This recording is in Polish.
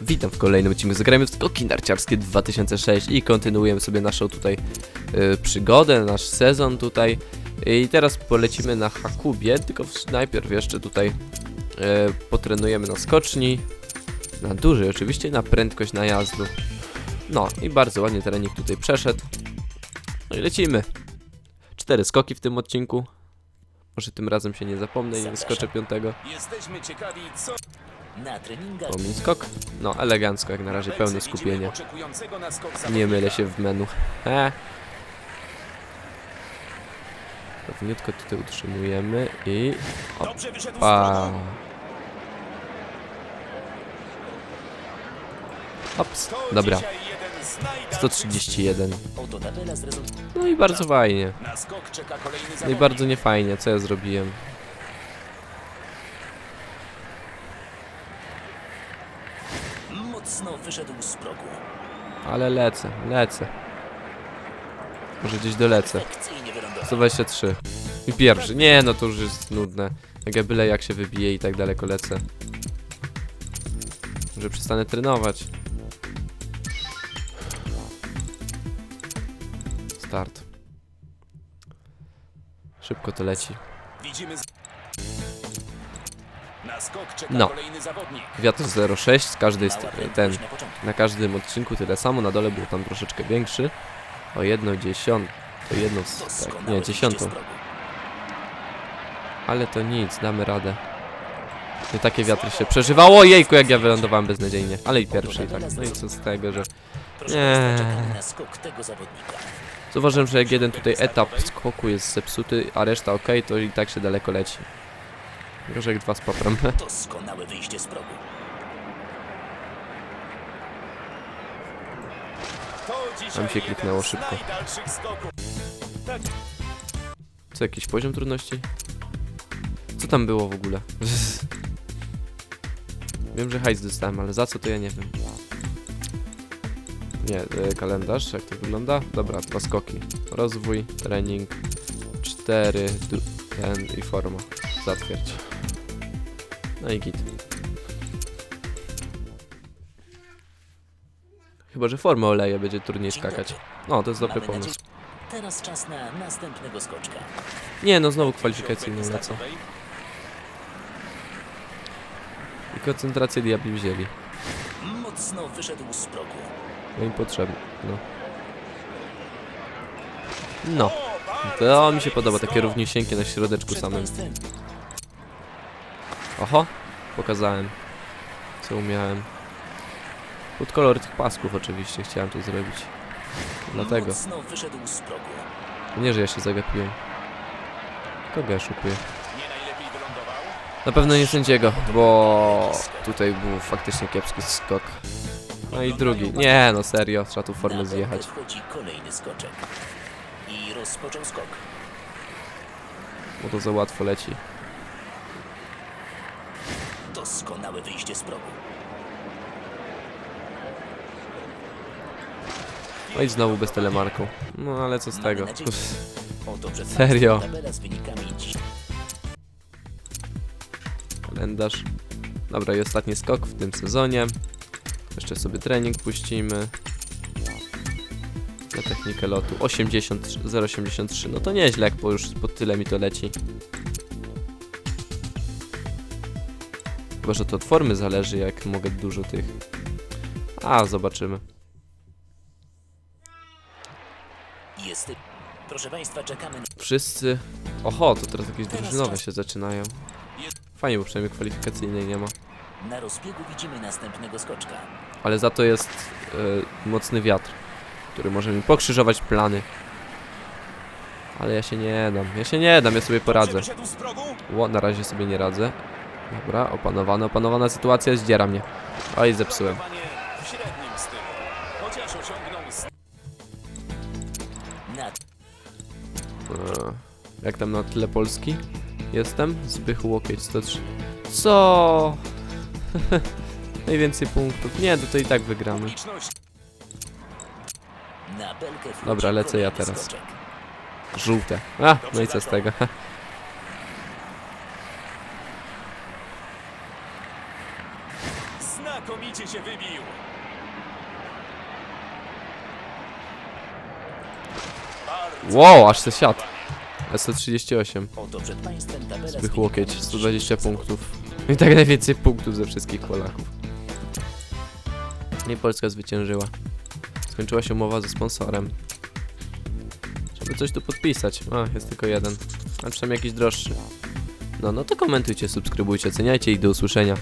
Witam w kolejnym odcinku Zagrajmy w Skoki Narciarskie 2006 i kontynuujemy sobie naszą tutaj y, przygodę, nasz sezon tutaj. I teraz polecimy na Hakubie, tylko w, najpierw jeszcze tutaj y, potrenujemy na skoczni, na dużej oczywiście, na prędkość najazdu. No i bardzo ładnie trening tutaj przeszedł. No i lecimy. Cztery skoki w tym odcinku. Może tym razem się nie zapomnę i nie wyskoczę piątego. Jesteśmy ciekawi, co Na treningach Pomin skok. No, elegancko jak na razie, pełne skupienie. Nie mylę się w menu. He. Pewniutko tutaj utrzymujemy i... Opa. Ops, dobra. dzisiaj jeden z najdalszych 131. oto tabela z rezultatów. No i bardzo fajnie. No i bardzo niefajnie, co ja zrobiłem. Mocno wyszedł z progu. Ale lecę, lecę. Może gdzieś dolecę. Perfekcyjnie wylądował. 123. I pierwszy. Nie, no to już jest nudne. Jak ja byle jak się wybije i tak daleko lecę. Może przestanę trenować. Start. Szybko to leci. Widzimy z... No. Wiatr 0,6 z każdej st- Mała ten. na każdym odcinku tyle samo, na dole był tam troszeczkę większy. O jedną dziesiątą. To jedną, tak, nie, dziesiątą. Ale to nic, damy radę. Nie takie wiatry się przeżywało. Jejku, jak ja wylądowałem beznadziejnie. Ale i pierwszy i tak. No i co z tego, że... Nie. Zauważyłem, że jak jeden tutaj etap skoku jest zepsuty, a reszta ok, to i tak się daleko leci. Jak dwa z paprem. Doskonałe wyjście z progu. Tam się kliknęło szybko. skoków. Co, jakiś poziom trudności? Co tam było w ogóle? Wiem, że hajs dostałem, ale za co to ja nie wiem. Nie, e, kalendarz, jak to wygląda? Dobra, dwa skoki. Rozwój, trening, cztery, ten i forma. Zatwierdź. No i git. Chyba, że formę oleje, będzie trudniej skakać. No, to jest dobry pomysł. Teraz czas na następnego skoczka. Nie, no znowu kwalifikacyjną lecą. I koncentrację diabli wzięli. Mocno wyszedł z progu. No im potrzebne. No. No. To mi się podoba, takie równiusieńkie na środeczku samym. Oho, pokazałem. Co umiałem. Pod kolor tych pasków oczywiście chciałem to zrobić. Dlatego. Mocno wyszedł z progu. Nie, że ja się zagapiłem. Kogo ja szukuję? Nie najlepiej wylądował. Na pewno nie sędziego, bo tutaj był faktycznie kiepski skok. No i drugi. Nie, no serio, trzeba tu formę zjechać. wchodzi kolejny skoczek. I rozpoczął skok. Bo to za łatwo leci. Doskonałe wyjście z progu. No i znowu bez telemarką. No ale co z tego? Mamy nadzieję. Oto przed Serio? Państwem tabela z wynikami dziś. Kalendarz. Dobra, i ostatni skok w tym sezonie. Jeszcze sobie trening puścimy. Na technikę lotu. 83, 0,83. No to nieźle, jak po już po tyle mi to leci. Chyba, że to od formy zależy, jak mogę dużo tych. A, zobaczymy. Jest. Proszę Państwa, czekamy na... Wszyscy. Oho, to teraz jakieś drużynowe się zaczynają. Fajnie, bo przynajmniej kwalifikacyjnej nie ma. Na rozbiegu widzimy następnego skoczka. Ale za to jest e, mocny wiatr, który może mi pokrzyżować plany. Ale ja się nie dam, ja się nie dam, ja sobie poradzę. Ło, na razie sobie nie radzę. Dobra, opanowana, opanowana sytuacja, zdziera mnie. Oj, zepsułem. E, jak tam na tle Polski? Jestem? Zbychu łokieć 103. Co? Najwięcej punktów. Nie, to, to i tak wygramy. Dobra, lecę ja teraz. Żółte. A, no i co z tego? Znakomicie się wybił. Wow, aż se siadł. SO38. Oto przed państwem tabela Zwych z łokieć, wynikami 120 dzisiejszych punktów. I tak najwięcej punktów ze wszystkich Polaków. I Polska zwyciężyła. Skończyła się umowa ze sponsorem. Żeby coś tu podpisać. A, jest tylko jeden. A przynajmniej jakiś droższy. No, no to komentujcie, subskrybujcie, oceniajcie i do usłyszenia.